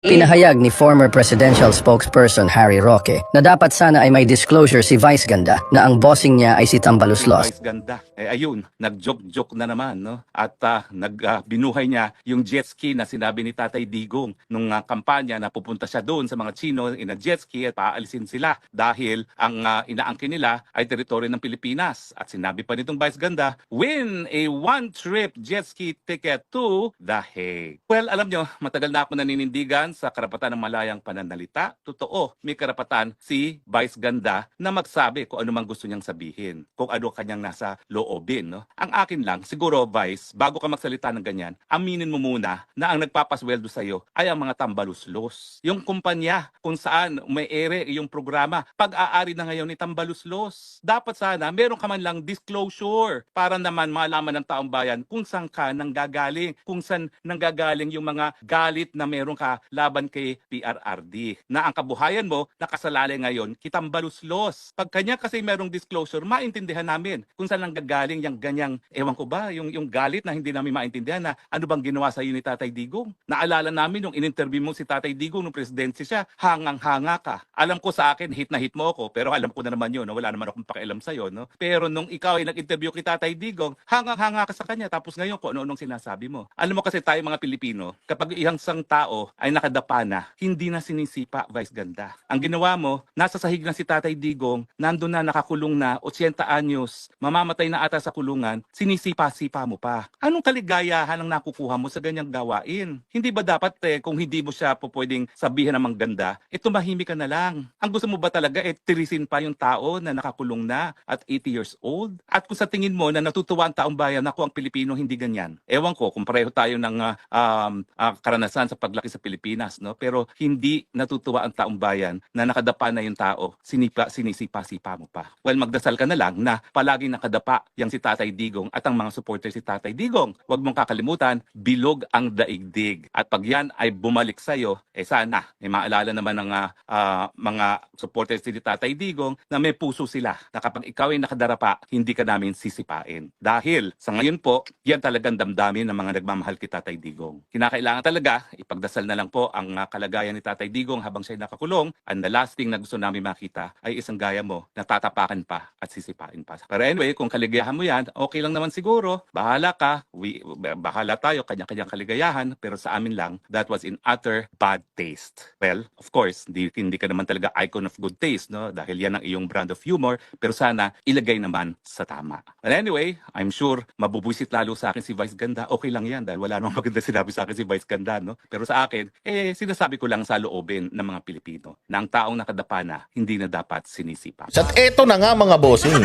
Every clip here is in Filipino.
Pinahayag ni former presidential spokesperson Harry Roque na dapat sana ay may disclosure si Vice Ganda na ang bossing niya ay si Tambaluslos. Vice ganda. Eh ayun, nag-joke-joke na naman, no? At ah, nag ah, binuhay niya yung jet ski na sinabi ni Tatay Digong nung ah, kampanya na pupunta siya doon sa mga Chino in a jet ski at paalisin sila dahil ang ah, inaangkin nila ay teritoryo ng Pilipinas. At sinabi pa nitong Vice Ganda, win a one-trip jet ski ticket to The Hague. Well, alam nyo, matagal na ako naninindigan sa karapatan ng malayang pananalita. Totoo, may karapatan si Vice Ganda na magsabi kung ano gusto niyang sabihin, kung ano kanyang nasa loobin. No? Ang akin lang, siguro Vice, bago ka magsalita ng ganyan, aminin mo muna na ang nagpapasweldo sa'yo ay ang mga tambaluslos. Yung kumpanya kung saan may ere yung programa, pag-aari na ngayon ni tambaluslos. Dapat sana meron ka man lang disclosure para naman malaman ng taong bayan kung saan ka nanggagaling, kung saan nanggagaling yung mga galit na meron ka laban kay PRRD. Na ang kabuhayan mo nakasalalay ngayon kitambaluslos. Pag kanya kasi merong disclosure, maintindihan namin kung saan nanggagaling yung ganyang, ewan ko ba, yung, yung galit na hindi namin maintindihan na ano bang ginawa sa iyo ni Tatay Digong. Naalala namin nung in-interview mo si Tatay Digong nung presidency siya, hangang-hanga ka. Alam ko sa akin, hit na hit mo ako, pero alam ko na naman yun, no? wala naman akong pakialam sa'yo. No? Pero nung ikaw ay nag-interview kay Tatay Digong, hangang-hanga ka sa kanya, tapos ngayon kung ano-anong sinasabi mo. Alam mo kasi tayo mga Pilipino, kapag ihangsang tao ay nakadapa na, hindi na sinisipa, Vice Ganda. Ang ginawa mo, nasa sahig na si Tatay Digong, nandun na nakakulong na, 80 anyos, mamamatay na ata sa kulungan, sinisipa-sipa mo pa. Anong kaligayahan ang nakukuha mo sa ganyang gawain? Hindi ba dapat eh, kung hindi mo siya po pwedeng sabihin ng ganda, eh tumahimik ka na lang. Ang gusto mo ba talaga eh tirisin pa yung tao na nakakulong na at 80 years old? At kung sa tingin mo na natutuwa ang taong bayan, ako ang Pilipino hindi ganyan. Ewan ko kung pareho tayo ng ah, um, ah, karanasan sa paglaki sa Pilipinas, no? Pero hindi natutuwa ang taong bayan na nakadapa na yung tao, sinipa, sinisipa-sipa mo pa. Well, magdasal ka na lang na palaging nakadapa yang si Tatay Digong at ang mga supporters si Tatay Digong. Huwag mong kakalimutan, bilog ang daigdig. At pag yan ay bumalik sa'yo, eh sana, may maalala naman ng ah, mga supporters ni Tatay Digong na may puso sila na kapag ikaw ay nakadarapa, hindi ka namin sisipain. Dahil sa ngayon po, yan talagang damdamin ng mga nagmamahal kay Tatay Digong. Kinakailangan talaga, ipagdasal na lang po ang kalagayan ni Tatay Digong habang siya nakakulong. And the last thing na gusto namin makita ay isang gaya mo na tatapakan pa at sisipain pa. Pero anyway, kung kaligayahan mo yan, okay lang naman siguro. Bahala ka. We, bahala tayo, kanya-kanyang kaligayahan. Pero sa amin lang, that was in utter bad taste. Well, of course, hindi, hindi ka naman talaga icon of good taste, no? Dahil yan ang iyong brand of humor. Pero sana, ilagay naman sa tama. But anyway, I'm sure, mabubwisit lalo sa akin si Vice Ganda. Okay lang yan dahil wala namang maganda sinabi sa akin si Vice Ganda, no? Pero sa akin, eh, sinasabi ko lang sa loobin ng mga Pilipino na ang taong nakadapa na, hindi na dapat sinisipa. At eto na nga mga bossing,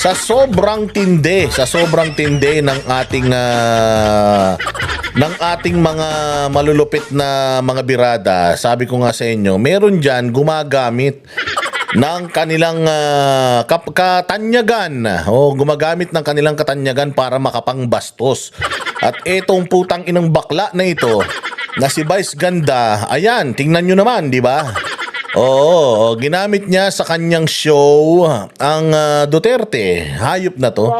sa sobrang tindi, sa sobrang tindi ng ating ah, ng ating mga malulupit na mga birada, sabi ko nga sa inyo, meron diyan gumagamit ng kanilang kap- katanyagan o gumagamit ng kanilang katanyagan para makapangbastos. At etong putang inang bakla na ito na si Vice Ganda, ayan, tingnan nyo naman, di ba? Oo, ginamit niya sa kanyang show ang ah, Duterte. Hayop na to.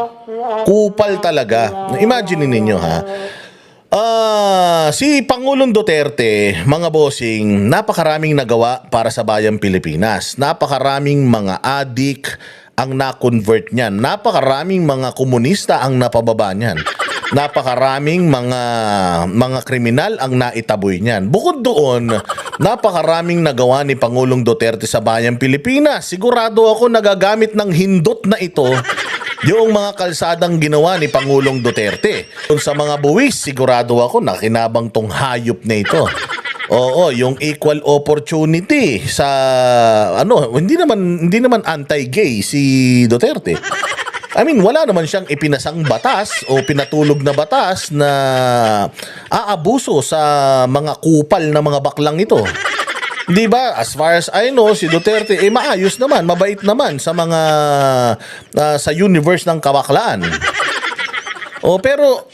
Kupal talaga. Imagine ninyo ha. Ah, si Pangulong Duterte, mga bossing, napakaraming nagawa para sa bayang Pilipinas. Napakaraming mga adik ang na-convert niyan. Napakaraming mga komunista ang napababa niyan. Napakaraming mga mga kriminal ang naitaboy niyan. Bukod doon, napakaraming nagawa ni Pangulong Duterte sa bayang Pilipinas. Sigurado ako nagagamit ng hindot na ito yung mga kalsadang ginawa ni Pangulong Duterte. Sa mga buwis, sigurado ako nakinabang tong hayop na ito. Oo, yung equal opportunity sa ano, hindi naman hindi naman anti-gay si Duterte. I mean, wala naman siyang ipinasang batas o pinatulog na batas na aabuso sa mga kupal na mga baklang ito. Di ba? As far as I know, si Duterte eh maayos naman, mabait naman sa mga ah, sa universe ng kabaklaan. O pero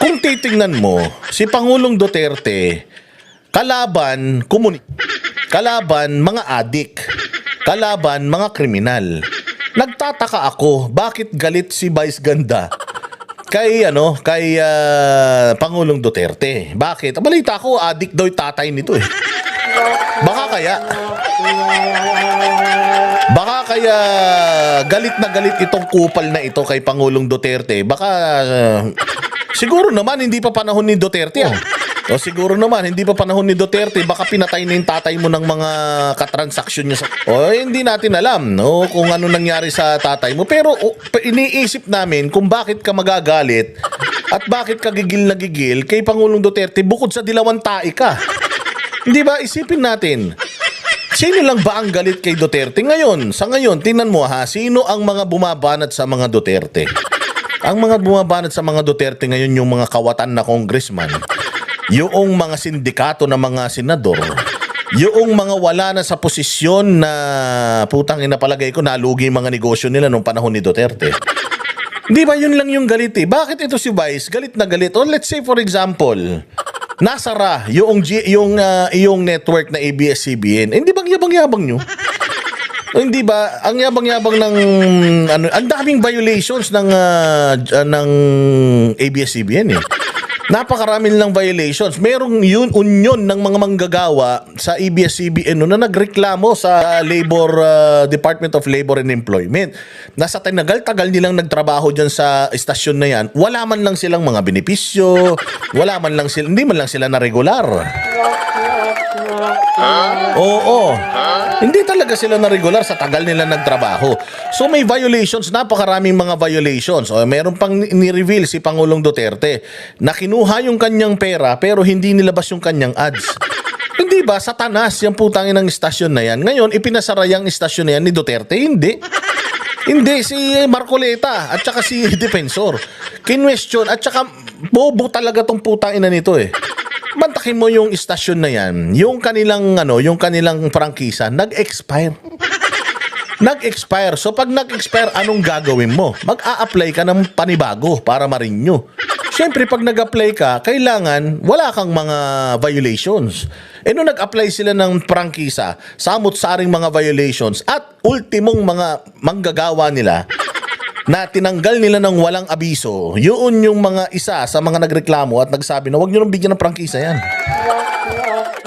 kung titingnan mo, si Pangulong Duterte kalaban komuni kalaban mga adik, kalaban mga kriminal. Nagtataka ako, bakit galit si Vice Ganda? Kay ano, kay ah, Pangulong Duterte. Bakit? Balita ko, adik daw yung tatay nito eh. Baka kaya. Baka kaya galit na galit itong kupal na ito kay Pangulong Duterte. Baka uh, siguro naman hindi pa panahon ni Duterte. ah. O siguro naman hindi pa panahon ni Duterte. Baka pinatay na yung tatay mo ng mga katransaksyon niya. Sa... O hindi natin alam no, kung ano nangyari sa tatay mo. Pero o, iniisip namin kung bakit ka magagalit at bakit ka gigil na gigil kay Pangulong Duterte bukod sa dilawan tae ka. Hindi ba? Isipin natin. Sino lang ba ang galit kay Duterte ngayon? Sa ngayon, tingnan mo ha, sino ang mga bumabanat sa mga Duterte? Ang mga bumabanat sa mga Duterte ngayon yung mga kawatan na congressman, yung mga sindikato na mga senador, yung mga wala na sa posisyon na putang ina palagay ko nalugi mga negosyo nila nung panahon ni Duterte. Di ba yun lang yung galit eh? Bakit ito si Vice galit na galit? O let's say for example, nasara yung G- yung ah, yung network na ABS-CBN. Hindi bang yabang-yabang nyo? O hindi ba ang yabang-yabang ng ano ang daming violations ng j- ah, ng ABS-CBN eh. Napakarami nilang violations. Merong yun union ng mga manggagawa sa ABS-CBN no, na nagreklamo sa Labor ah, Department of Labor and Employment. Nasa tinagal-tagal nilang nagtrabaho diyan sa istasyon na yan, wala man lang silang mga benepisyo, wala man lang sila, hindi man lang sila na regular. Oo. Hindi talaga sila na regular sa tagal nila nagtrabaho. So may violations, napakaraming mga violations. O meron pang ni- ni-reveal si Pangulong Duterte na kinuha yung kanyang pera pero hindi nilabas yung kanyang ads. Hindi ba? Satanas yung putangin ng istasyon na yan. Ngayon, ipinasara yung istasyon na yan ni Duterte? Hindi. Hindi, si Marcoleta at saka si Defensor. Kinwestiyon at saka bobo talaga tong putang ina nito eh. Bantakin mo yung istasyon na yan, yung kanilang ano, yung kanilang prangkisa nag-expire. Nag-expire. So pag nag-expire, anong gagawin mo? Mag-a-apply ka ng panibago para ma-renew. Siyempre, pag nag-apply ka, kailangan wala kang mga violations. E nung nag-apply sila ng prangkisa, samot-saring mga violations at ultimong mga manggagawa nila, na tinanggal nila ng walang abiso, yun yung mga isa sa mga nagreklamo at nagsabi na huwag nyo nang bigyan ng prangkisa yan.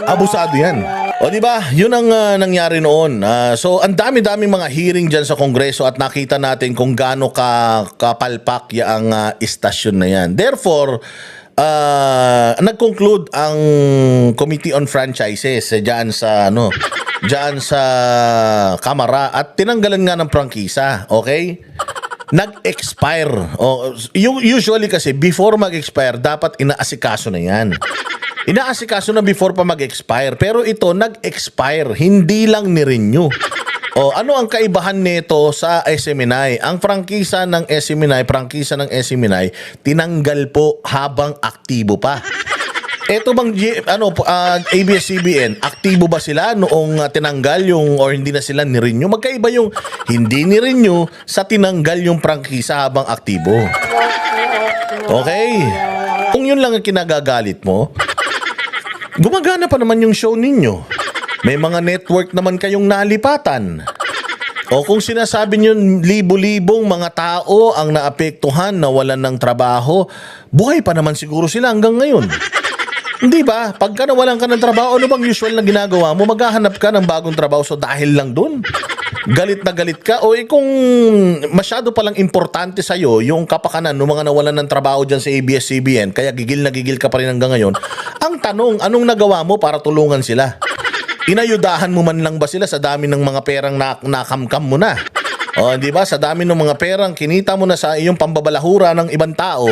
Abusado yan. O di ba? Yun ang ah, nangyari noon. Ah, so ang dami-daming mga hearing diyan sa Kongreso at nakita natin kung gaano ka kapalpak ya ang ah, istasyon na yan. Therefore, ah, nag-conclude ang Committee on Franchises eh, diyan sa ano, diyan sa Kamara at tinanggalan nga ng prangkisa, okay? Nag-expire. O, yung usually kasi before mag-expire dapat inaasikaso na 'yan. Inaasikaso na before pa mag-expire. Pero ito, nag-expire. Hindi lang ni-renew. O, ano ang kaibahan nito sa SMNI? Ang prangkisa ng SMNI, prangkisa ng SMNI, tinanggal po habang aktibo pa. Ito bang G- ano po, ah, ABS-CBN, aktibo ba sila noong ah, tinanggal yung or hindi na sila ni-renew? Magkaiba yung hindi ni-renew sa tinanggal yung prangkisa habang aktibo. Okay. Kung yun lang ang kinagagalit mo, gumagana pa naman yung show ninyo. May mga network naman kayong nalipatan. O kung sinasabi nyo libo-libong mga tao ang naapektuhan na walan ng trabaho, buhay pa naman siguro sila hanggang ngayon. Hindi ba? Pagka nawalan ka ng trabaho, ano bang usual na ginagawa mo? Maghahanap ka ng bagong trabaho so dahil lang dun. Galit na galit ka o eh, kung masyado palang importante sa'yo yung kapakanan ng mga nawalan ng trabaho dyan sa ABS-CBN kaya gigil na gigil ka pa rin hanggang ngayon, ang tanong, anong nagawa mo para tulungan sila? Inayudahan mo man lang ba sila sa dami ng mga perang na, nakamkam mo na? O, di ba? Sa dami ng mga perang kinita mo na sa iyong pambabalahura ng ibang tao,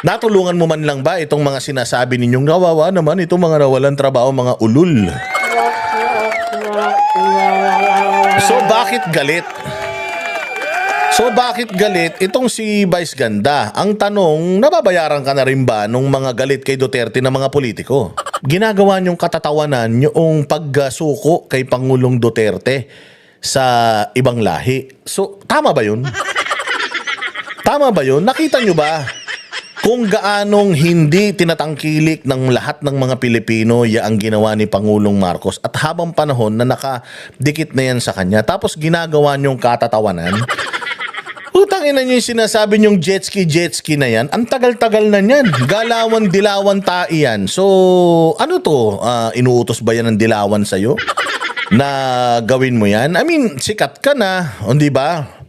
natulungan mo man lang ba itong mga sinasabi ninyong kawawa naman itong mga nawalan trabaho, mga ulul? So bakit galit? So bakit galit itong si Vice Ganda? Ang tanong, nababayaran ka na rin ba nung mga galit kay Duterte na mga politiko? Ginagawa niyong katatawanan yung pagsuko kay Pangulong Duterte sa ibang lahi. So tama ba yun? Tama ba yun? Nakita niyo ba? Kung gaanong hindi tinatangkilik ng lahat ng mga Pilipino ya ang ginawa ni Pangulong Marcos at habang panahon na nakadikit na yan sa kanya tapos ginagawa niyong katatawanan Utang ina niyo yung sinasabi niyong jet ski, jet ski na yan. Ang tagal-tagal na niyan. Galawan, dilawan, tai yan. So, ano to? Ah, inuutos ba yan ng dilawan sa'yo? Na gawin mo yan? I mean, sikat ka na. O, di ba?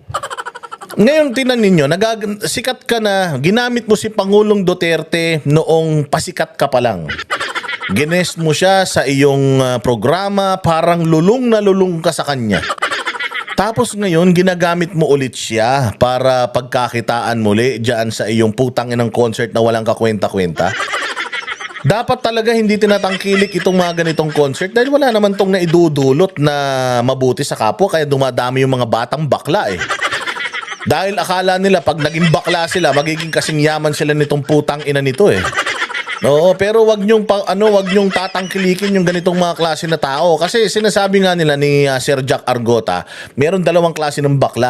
Ngayon, tinan ninyo, nagag- sikat ka na. Ginamit mo si Pangulong Duterte noong pasikat ka pa lang. Ginest mo siya sa iyong ah, programa, parang lulong na lulong ka sa kanya. Tapos ngayon, ginagamit mo ulit siya para pagkakitaan muli dyan sa iyong putang inang concert na walang kakwenta-kwenta. Dapat talaga hindi tinatangkilik itong mga ganitong concert dahil wala naman tong naidudulot na mabuti sa kapwa kaya dumadami yung mga batang bakla eh. Dahil akala nila pag naging bakla sila, magiging kasing yaman sila nitong putang ina nito eh. Oo, pero wag nyong pa, ano, wag nyong tatangkilikin yung ganitong mga klase na tao kasi sinasabi nga nila ni uh, Sir Jack Argota, meron dalawang klase ng bakla.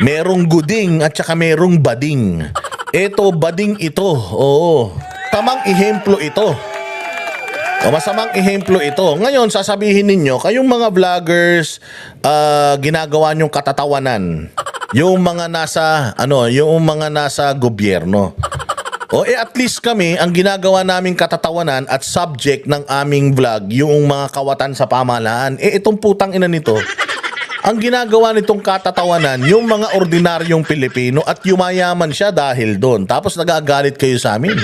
Merong guding at saka merong bading. Ito, bading ito. Oo. Tamang ehemplo ito. O masamang ehemplo ito. Ngayon, sasabihin ninyo, kayong mga vloggers, ah, ginagawa nyong katatawanan. Yung mga nasa, ano, yung mga nasa gobyerno. O eh at least kami, ang ginagawa naming katatawanan at subject ng aming vlog, yung mga kawatan sa pamahalaan, eh itong putang ina nito, ang ginagawa nitong katatawanan, yung mga ordinaryong Pilipino at yumayaman siya dahil doon. Tapos nagagalit kayo sa amin.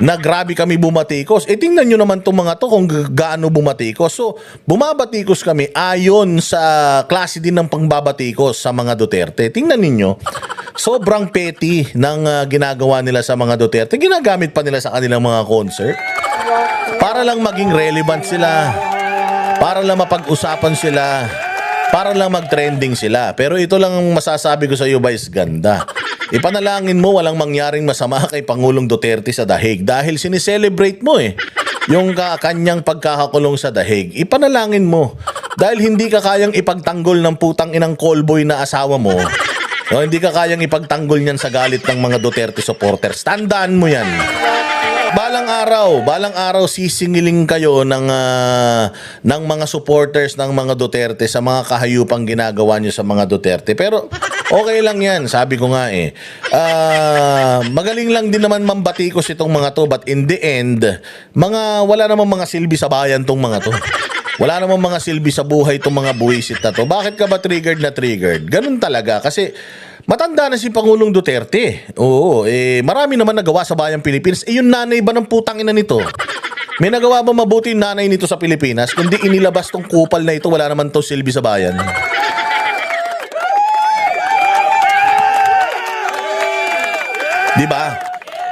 Na grabe kami bumatikos. Eh tingnan nyo naman itong mga to kung ga- gaano bumatikos. So, bumabatikos kami ayon sa klase din ng pangbabatikos sa mga Duterte. Tingnan ninyo, sobrang petty ng ah, ginagawa nila sa mga Duterte. Ginagamit pa nila sa kanilang mga concert. Para lang maging relevant sila. Para lang mapag-usapan sila. Para lang mag-trending sila. Pero ito lang ang masasabi ko sa iyo, Vice Ganda. Ipanalangin mo walang mangyaring masama kay Pangulong Duterte sa dahig dahil sineselebrate mo eh yung ka kanyang pagkakakulong sa dahig. Ipanalangin mo dahil hindi ka kayang ipagtanggol ng putang inang callboy na asawa mo. O hindi ka kayang ipagtanggol niyan sa galit ng mga Duterte supporters. Tandaan mo yan. Balang araw, balang araw sisingiling kayo ng ah, ng mga supporters ng mga Duterte sa mga kahayupang ginagawa niyo sa mga Duterte. Pero okay lang 'yan, sabi ko nga eh. Ah, magaling lang din naman mambatikos itong mga to, but in the end, mga wala namang mga silbi sa bayan tong mga to. Wala namang mga silbi sa buhay itong mga buwisit na to. Bakit ka ba triggered na triggered? Ganun talaga. Kasi matanda na si Pangulong Duterte. Oo, eh, marami naman nagawa sa bayang Pilipinas. Eh, yung nanay ba ng putang ina nito? May nagawa ba mabuti yung nanay nito sa Pilipinas? Kundi inilabas tong kupal na ito, wala naman to silbi sa bayan. Di ba?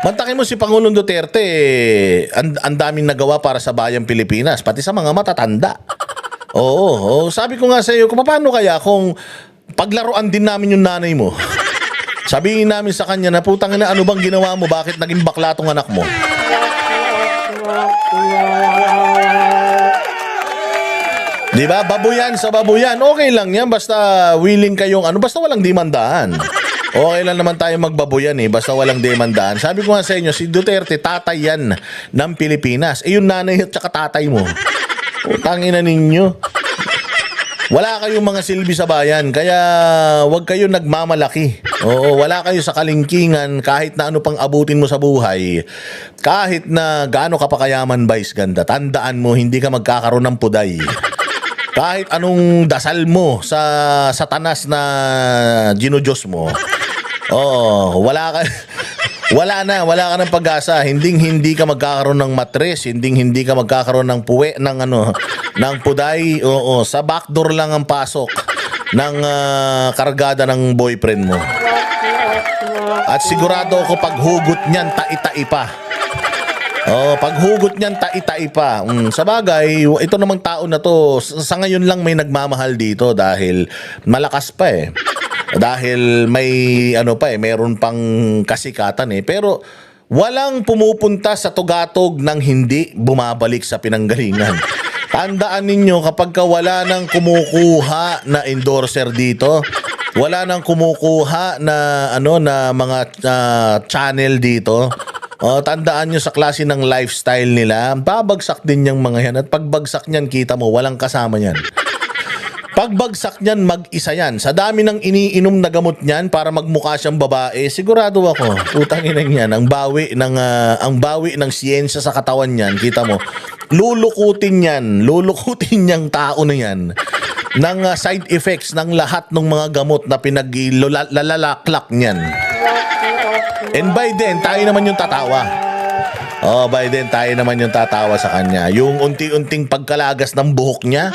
Mantakin mo si Pangulong Duterte, eh, ang, ang daming nagawa para sa bayang Pilipinas, pati sa mga matatanda. Oo, oo. sabi ko nga sa iyo, paano kaya kung paglaruan din namin yung nanay mo? Sabihin namin sa kanya na putang ina, ano bang ginawa mo? Bakit naging bakla tong anak mo? Di ba? Babuyan sa babuyan. Okay lang yan. Basta willing kayong ano. Basta walang demandaan. Okay lang naman tayo magbabuyan eh. Basta walang demandaan. Sabi ko nga sa inyo, si Duterte, tatay yan ng Pilipinas. Eh yung nanay at saka tatay mo. Utangin na ninyo. Wala kayong mga silbi sa bayan, kaya wag kayo nagmamalaki. Oo, wala kayo sa kalingkingan kahit na ano pang abutin mo sa buhay. Kahit na gaano ka pa kayaman, Vice Ganda, tandaan mo, hindi ka magkakaroon ng puday. Kahit anong dasal mo sa satanas na ginudiyos mo. Oo, wala ka wala na, wala ka ng pag-asa. Hinding hindi ka magkakaroon ng matres, hinding hindi ka magkakaroon ng puwe ng ano, ng puday. Oo, sa backdoor lang ang pasok ng ah, kargada ng boyfriend mo. At sigurado ako paghugot niyan tai-tai pa. Oh, paghugot niyan tai-tai pa. Mm, sa bagay, ito namang tao na to, sa ngayon lang may nagmamahal dito dahil malakas pa eh. Dahil may ano pa eh, meron pang kasikatan eh. Pero walang pumupunta sa tugatog ng hindi bumabalik sa pinanggalingan. Tandaan ninyo kapag ka wala nang kumukuha na endorser dito, wala nang kumukuha na ano na mga ah, channel dito. Oh, tandaan nyo sa klase ng lifestyle nila, babagsak din yung mga yan. At pagbagsak niyan, kita mo, walang kasama niyan. Pagbagsak niyan, mag-isa yan. Sa dami ng iniinom na gamot niyan para magmukha siyang babae, sigurado ako, utang ina niyan, ang bawi ng ah, ang bawi ng siyensya sa katawan niyan, kita mo, lulukutin yan, lulukutin niyang tao na yan ng ah, side effects ng lahat ng mga gamot na pinaglalalaklak niyan. And by then, tayo naman yung tatawa. Oh, by then, tayo naman yung tatawa sa kanya. Yung unti-unting pagkalagas ng buhok niya,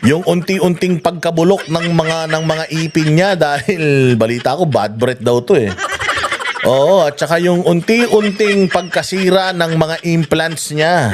yung unti-unting pagkabulok ng mga ng mga ipin niya dahil balita ko bad breath daw to eh. Oo, at saka yung unti-unting pagkasira ng mga implants niya.